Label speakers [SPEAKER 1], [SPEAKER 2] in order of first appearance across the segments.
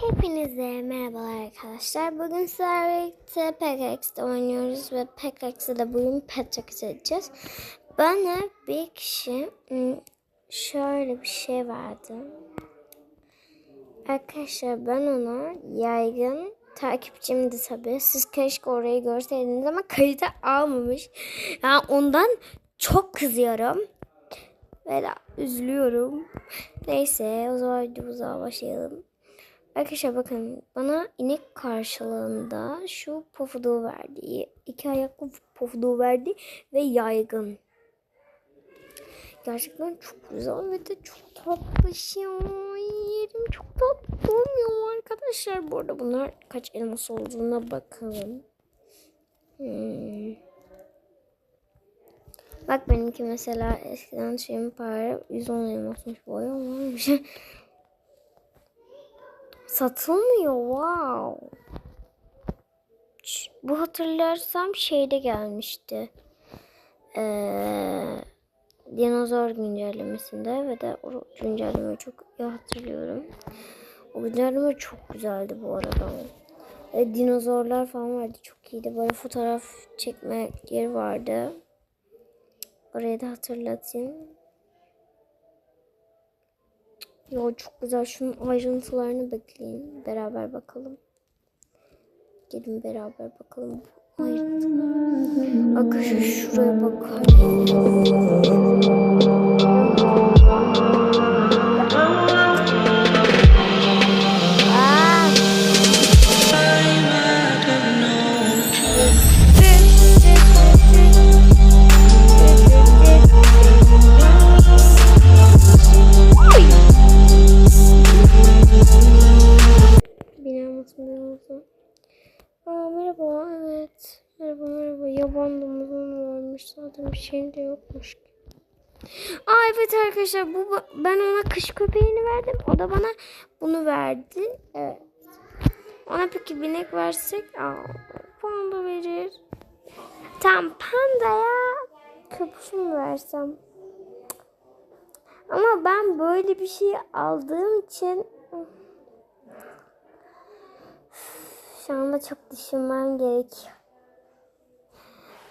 [SPEAKER 1] Hepinize merhabalar arkadaşlar. Bugün sizlerle birlikte PKX'de oynuyoruz ve PKX'de de bugün Petrax edeceğiz. Bana bir kişi hmm, şöyle bir şey verdi. Arkadaşlar ben ona yaygın takipçimdi tabii. Siz keşke orayı görseydiniz ama kayıta almamış. Yani ondan çok kızıyorum. Ve üzülüyorum. Neyse o zaman videomuza başlayalım. Arkadaşlar bakın bana inek karşılığında şu pofuduğu verdi. İki ayaklı pofuduğu verdi ve yaygın. Gerçekten çok güzel ve de çok tatlı şey. Yerim çok tatlı olmuyor arkadaşlar. Bu arada bunlar kaç elmas olduğuna bakalım. Hmm. Bak benimki mesela eskiden şeyim para 110 elmasmış boya varmış. Satılmıyor wow. Bu hatırlarsam şeyde gelmişti. Ee, dinozor güncellemesinde ve de o güncellemeyi çok iyi hatırlıyorum. O güncelleme çok güzeldi bu arada. E, dinozorlar falan vardı çok iyiydi. Böyle fotoğraf çekme yeri vardı. Orayı da hatırlatayım. Ya çok güzel. Şunun ayrıntılarını bekleyin. Beraber bakalım. Gelin beraber bakalım. Arkadaşlar şuraya bakar. Zaten bir şeyim de yokmuş. Aa evet arkadaşlar bu- ben ona kış köpeğini verdim. O da bana bunu verdi. Evet. Ona peki binek versek aa, panda verir. Tam pandaya köpüş mü versem? Ama ben böyle bir şey aldığım için şu anda çok düşünmem gerekiyor.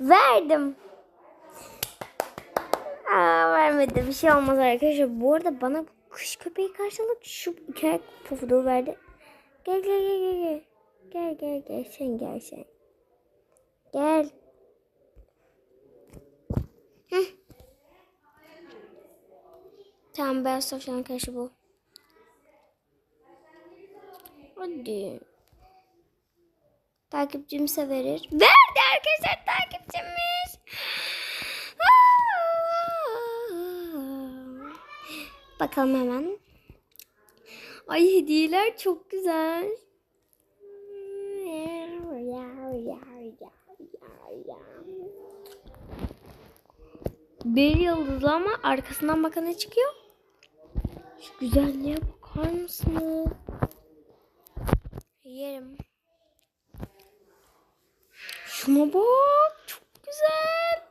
[SPEAKER 1] Verdim. Vermedi. Bir şey olmaz arkadaşlar. Bu arada bana kış köpeği karşılık şu iki ayak pofuduğu verdi. Gel gel gel gel gel. Gel gel gel sen gel sen. Gel. Heh. Tamam beyaz tavşan arkadaşı bu. Hadi. Takipçimse verir. Verdi arkadaşlar takipçimiz. Bakalım hemen. Ay hediyeler çok güzel. Bir yıldız ama arkasından bakın ne çıkıyor? Şu güzelliğe bakar mısınız? Yerim. Şuna bak. Çok güzel.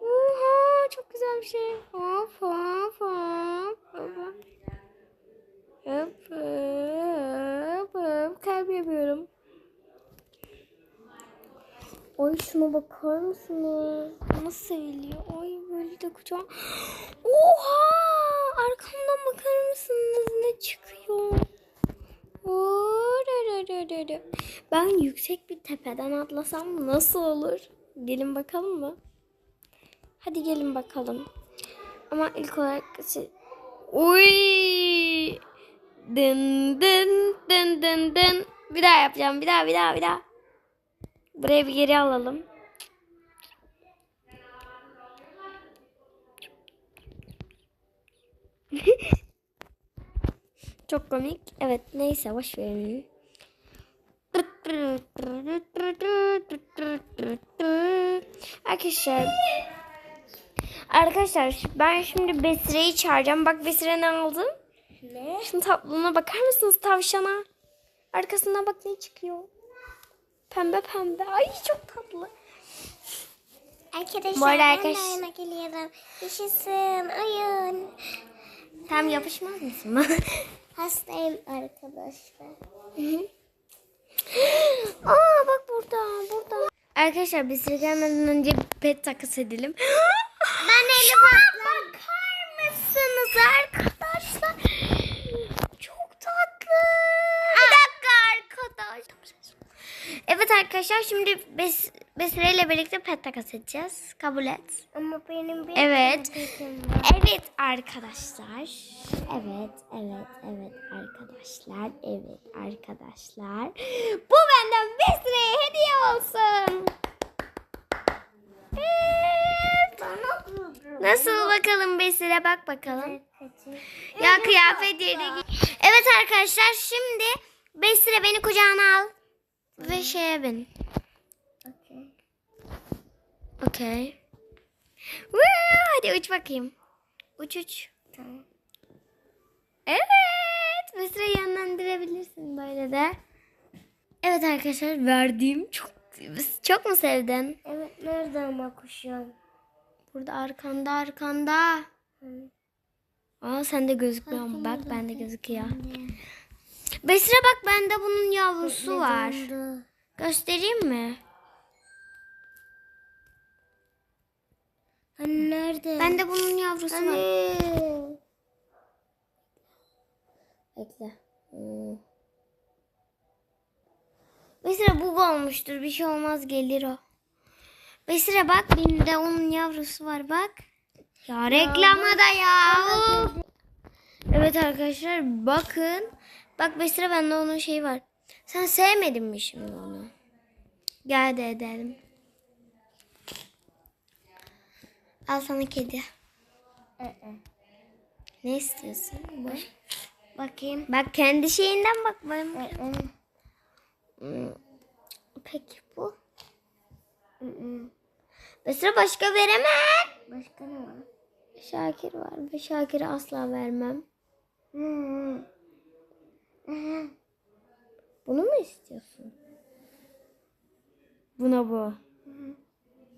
[SPEAKER 1] Oha çok güzel bir şey. Hop hop hop. Hop hop. Hop. Kalp yapıyorum. Ay şuna bakar mısınız? Nasıl seviliyor? Ay böyle de kocaman. Oha! Arkamdan bakar mısınız? Ne çıkıyor? Ben yüksek bir tepeden atlasam nasıl olur? Gelin bakalım mı? Hadi gelin bakalım. Ama ilk olarak şey... Uy! Dın dın dın dın dın. Bir daha yapacağım. Bir daha bir daha bir daha. Buraya bir geri alalım. Çok komik. Evet neyse boş verin. Arkadaşlar Arkadaşlar ben şimdi Besire'yi çağıracağım. Bak Besire ne aldım?
[SPEAKER 2] Ne?
[SPEAKER 1] Şunun tatlılığına bakar mısınız tavşana? Arkasından bak ne çıkıyor. Pembe pembe. Ay çok tatlı.
[SPEAKER 2] Arkadaşlar
[SPEAKER 1] Bu arada
[SPEAKER 2] ben
[SPEAKER 1] arkadaş-
[SPEAKER 2] de oyuna geliyorum. Yaşasın oyun.
[SPEAKER 1] Tam yapışmaz mısın bana?
[SPEAKER 2] Hastayım arkadaşlar.
[SPEAKER 1] Aa bak burada burada. Arkadaşlar biz gelmeden önce pet takas edelim.
[SPEAKER 2] Ben Elif ablam.
[SPEAKER 1] Bakar mısınız arkadaşlar? Çok tatlı. Bir dakika arkadaş. Evet arkadaşlar şimdi Bes Besire ile birlikte pet takas edeceğiz. Kabul et.
[SPEAKER 2] Ama benim bir
[SPEAKER 1] Evet. Evet arkadaşlar. Evet, evet, evet arkadaşlar. Evet arkadaşlar. Bu benden Besire'ye hediye olsun. Evet.
[SPEAKER 2] Bana vurdu.
[SPEAKER 1] Nasıl bakalım Besire bak bakalım. Ya kıyafet yerine Evet arkadaşlar şimdi Besire beni kucağına al. Ve şeye bin.
[SPEAKER 2] Okey.
[SPEAKER 1] Okey. Hadi uç bakayım. Uç uç.
[SPEAKER 2] Tamam.
[SPEAKER 1] Evet. Besire yönlendirebilirsin böyle de. Evet arkadaşlar verdiğim çok çok mu sevdin?
[SPEAKER 2] Evet nerede ama kuşum?
[SPEAKER 1] Burada arkanda arkanda.
[SPEAKER 2] Hı.
[SPEAKER 1] Aa sende gözükmüyor mu? Bak bende gözüküyor. Besire bak bende bunun yavrusu var. Göstereyim mi?
[SPEAKER 2] Hani nerede?
[SPEAKER 1] Bende bunun yavrusu var.
[SPEAKER 2] Hani.
[SPEAKER 1] Bekle. Hmm. Besire bug olmuştur. Bir şey olmaz gelir o. Besire bak benim de onun yavrusu var bak. Ya reklama da ya. Evet arkadaşlar bakın. Bak Besire bende onun şeyi var. Sen sevmedin mi şimdi onu? Gel de edelim. Al sana kedi.
[SPEAKER 2] Ee,
[SPEAKER 1] Ne istiyorsun? Bak.
[SPEAKER 2] Bakayım.
[SPEAKER 1] Bak kendi şeyinden bak. benim.
[SPEAKER 2] Ee,
[SPEAKER 1] Hmm. Peki bu.
[SPEAKER 2] ee.
[SPEAKER 1] Mesela başka veremem.
[SPEAKER 2] Başka ne var?
[SPEAKER 1] Şakir var ve Şakir'e asla vermem. Bunu mu istiyorsun? Buna bu.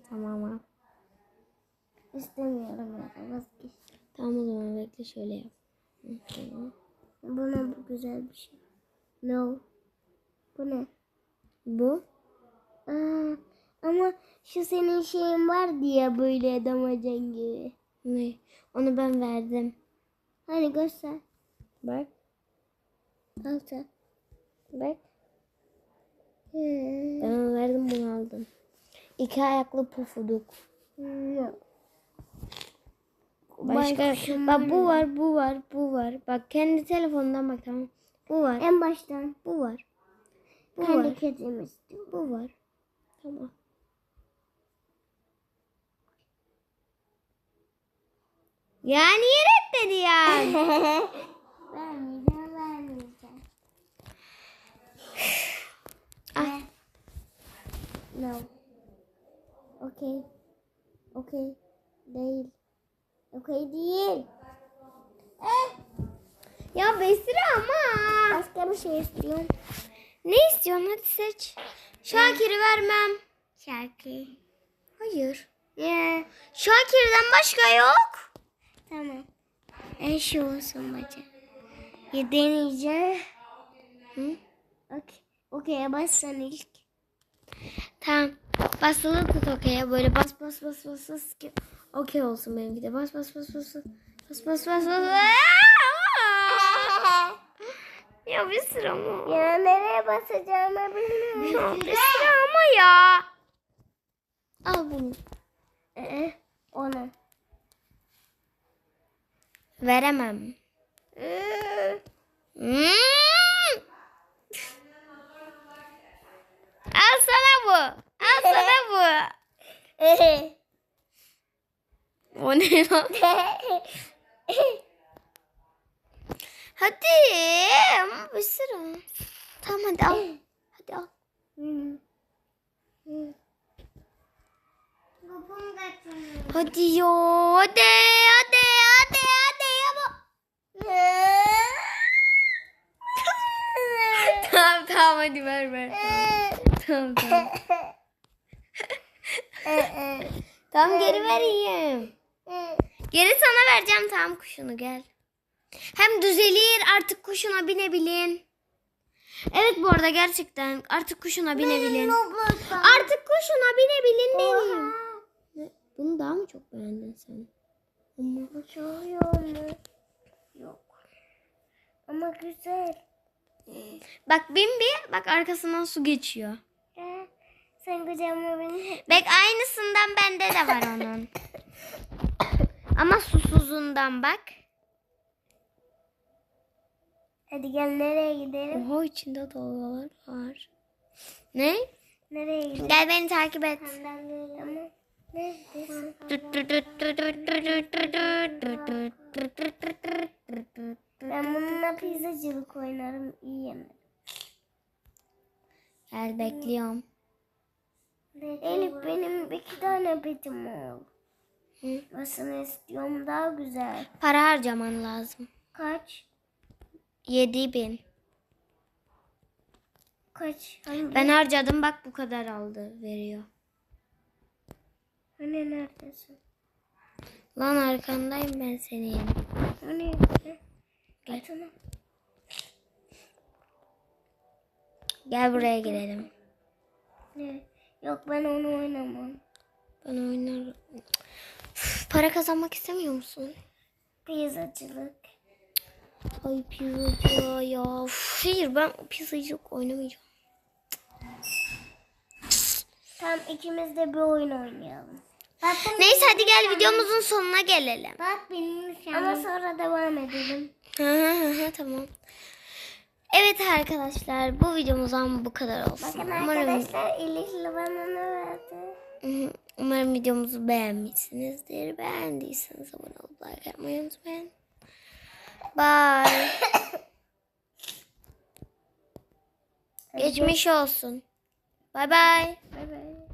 [SPEAKER 1] Tamam al.
[SPEAKER 2] İstemiyorum ya. Vazgeç.
[SPEAKER 1] Tamam o zaman bekle şöyle yap.
[SPEAKER 2] Buna bu güzel bir şey. No. Bu ne?
[SPEAKER 1] Bu.
[SPEAKER 2] Aa, ama şu senin şeyin var diye böyle damacan gibi.
[SPEAKER 1] Ne? Onu ben verdim.
[SPEAKER 2] Hani göster.
[SPEAKER 1] Bak.
[SPEAKER 2] Al sen.
[SPEAKER 1] Bak.
[SPEAKER 2] Hı.
[SPEAKER 1] Ben onu verdim bunu aldım. İki ayaklı pufuduk.
[SPEAKER 2] Yok.
[SPEAKER 1] Başka.
[SPEAKER 2] Baykuşum
[SPEAKER 1] Bak bu var, bu var, bu var. Bak kendi telefonundan bak tamam. Bu var,
[SPEAKER 2] En baştan.
[SPEAKER 1] bu var. Bu
[SPEAKER 2] Kendi
[SPEAKER 1] var.
[SPEAKER 2] kedimi istiyorum.
[SPEAKER 1] Bu var. Tamam. Ya niye reddedi ya?
[SPEAKER 2] vermeyeceğim, vermeyeceğim.
[SPEAKER 1] Ah.
[SPEAKER 2] No. Okay. Okay. Değil. Okay değil. Eh,
[SPEAKER 1] ya Besira ama.
[SPEAKER 2] başka bir şey istiyorum.
[SPEAKER 1] Ne istiyorsun hadi seç. Şakir'i vermem.
[SPEAKER 2] Şarkı.
[SPEAKER 1] Hayır.
[SPEAKER 2] Yeah.
[SPEAKER 1] Şakir'den başka yok.
[SPEAKER 2] Tamam. En şey olsun bacı. Ya deneyeceğim.
[SPEAKER 1] Hı?
[SPEAKER 2] Okey. Okey bas sen ilk.
[SPEAKER 1] Tamam. Basılı tut okey'e böyle bas bas bas bas bas ki okey olsun benimki de. Bas bas bas bas bas. Bas bas bas! Ya bir sıra mı?
[SPEAKER 2] ya nereye basacağımı bilmiyorum.
[SPEAKER 1] Bir sıra ama ya. Al bunu.
[SPEAKER 2] Ee, onu.
[SPEAKER 1] Veremem. Hmm. Al sana bu. Al sana bu. O ne lan? Hadi. Ama bir sıra. Tamam hadi al. Hadi al. Hadi ya. Hadi. Hadi. Hadi. Hadi. Ama. tamam tamam hadi ver ver. Tamam tamam. tamam geri vereyim. Geri sana vereceğim tamam kuşunu gel. Hem düzelir artık kuşuna binebilin. Evet bu arada gerçekten artık kuşuna binebilin. Artık kuşuna binebilin benim. Bunu daha mı çok beğendin sen? Ama
[SPEAKER 2] Uçuyor mu? Ama güzel.
[SPEAKER 1] bak bin bir bak arkasından su geçiyor.
[SPEAKER 2] Ee, Sen kucağıma beni.
[SPEAKER 1] Bak aynısından bende de var onun. Ama susuzundan bak.
[SPEAKER 2] Hadi gel nereye gidelim?
[SPEAKER 1] Oha içinde dalgalar var. Ne?
[SPEAKER 2] Nereye gidelim?
[SPEAKER 1] Gel beni takip et.
[SPEAKER 2] Tamam. Neredesin? Ben bununla pizzacılık oynarım. iyi yemek.
[SPEAKER 1] Gel bekliyorum.
[SPEAKER 2] Elif benim iki tane petim oldu. Nasıl istiyorum daha güzel.
[SPEAKER 1] Para harcaman lazım.
[SPEAKER 2] Kaç?
[SPEAKER 1] 7000.
[SPEAKER 2] Kaç? Hangi?
[SPEAKER 1] Ben harcadım bak bu kadar aldı veriyor.
[SPEAKER 2] Hani neredesin?
[SPEAKER 1] Lan arkandayım ben senin.
[SPEAKER 2] Hani?
[SPEAKER 1] Gel.
[SPEAKER 2] Tamam.
[SPEAKER 1] Gel buraya girelim.
[SPEAKER 2] Ne? Yok ben onu oynamam.
[SPEAKER 1] Ben oynarım. Üf, Para kazanmak istemiyor musun?
[SPEAKER 2] Pizzacılık.
[SPEAKER 1] Ay pizzacı ya. Üf, Hayır ben pizzacılık oynamayacağım.
[SPEAKER 2] Tam ikimiz de bir oyun oynayalım. Bak,
[SPEAKER 1] Neyse hadi gel videomuzun sonuna gelelim.
[SPEAKER 2] Bak benim Ama sonra devam edelim.
[SPEAKER 1] Tamam. Evet arkadaşlar bu videomuzdan bu kadar olsun.
[SPEAKER 2] Bakın
[SPEAKER 1] Umarım,
[SPEAKER 2] arkadaşlar Elif'le bana ne verdi?
[SPEAKER 1] Umarım videomuzu beğenmişsinizdir. Beğendiyseniz abone olup like yapmayı unutmayın. Bye. Geçmiş olsun. Bye bye.
[SPEAKER 2] Bay bay.